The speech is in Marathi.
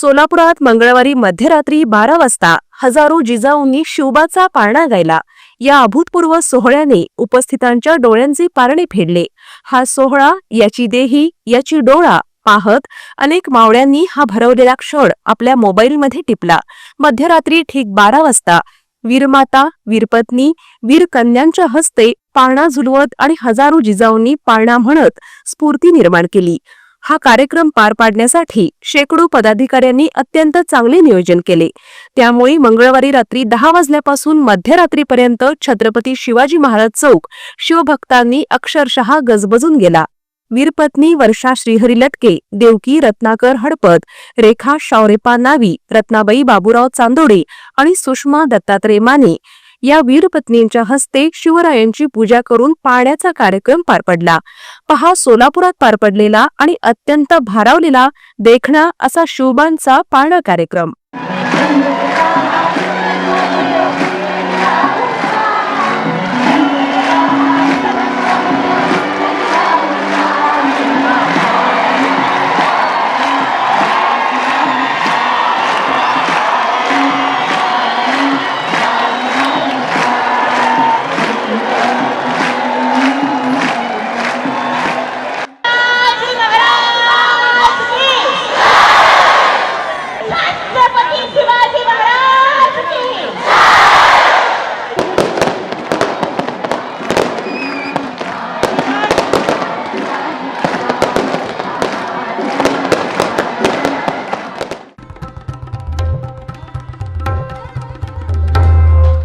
सोलापुरात मंगळवारी मध्यरात्री बारा वाजता हजारो जिजाऊंनी शिवबाचा पाळणा गायला. या अभूतपूर्व सोहळ्याने उपस्थितांच्या डोळ्यांचे पारणे फेडले. हा सोहळा याची देही याची डोळा पाहत अनेक मावळ्यांनी हा भरवलेला क्षण आपल्या मोबाईलमध्ये टिपला. मध्यरात्री ठीक बारा वाजता वीरमाता वीरपत्नी वीरकन्यांच्या हस्ते पाळणा झुलवत आणि हजारो जिजाऊंनी पाळणा म्हणत स्फूर्ती निर्माण केली. हा कार्यक्रम पार पाडण्यासाठी शेकडो पदाधिकाऱ्यांनी अत्यंत चांगले नियोजन केले. त्यामुळे मंगळवारी रात्री दहा वाजल्यापासून मध्यरात्रीपर्यंत छत्रपती शिवाजी महाराज चौक शिवभक्तांनी अक्षरशः गजबजून गेला. वीरपत्नी वर्षा श्रीहरी लटके देवकी रत्नाकर हडपत रेखा शावरेपा नावी रत्नाबाई बाबूराव चांदोडे आणि सुषमा दत्तात्रय माने या वीरपत्नींच्या हस्ते शिवरायांची पूजा करून पाण्याचा कार्यक्रम पार पडला. पहा सोलापुरात पार पडलेला आणि अत्यंत भारावलेला देखणा असा शिवबांचा पाळणा कार्यक्रम.